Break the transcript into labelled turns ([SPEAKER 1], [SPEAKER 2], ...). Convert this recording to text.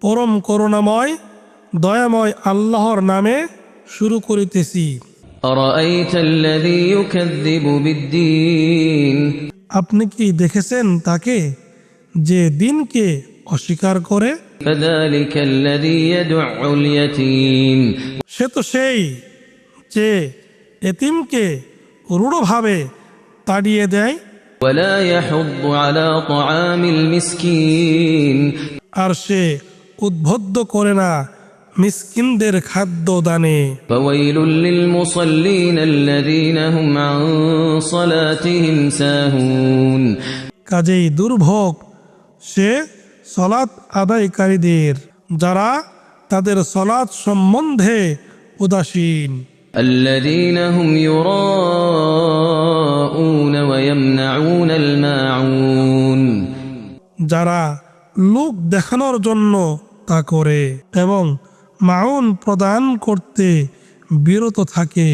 [SPEAKER 1] পরম করুণাময় দয়াময় আল্লাহর নামে শুরু করিতেছি। আপনি কি দেখেছেন তাকে যে দিনকে অস্বীকার করে? সে তো সেই যে এতিমকে রূঢ়ভাবে তাড়িয়ে দেয়।
[SPEAKER 2] ولا يحض على طعام المسكين
[SPEAKER 1] আর সে উদ্বুদ্ধ করে না মিসকিনদের খাদ্য দানে
[SPEAKER 2] فويل للمصلين الذين هم عن صلاتهم ساهون
[SPEAKER 1] কাজেই দুর্ভোগ সে সলাৎ আদায়কারীদের যারা তাদের সলাৎ সম্বন্ধে উদাসীন
[SPEAKER 2] الذين هم يراءون ويمنعون الماعون
[SPEAKER 1] যারা লোক দেখানোর জন্য তা করে এবং মাউন প্রদান করতে বিরত থাকে।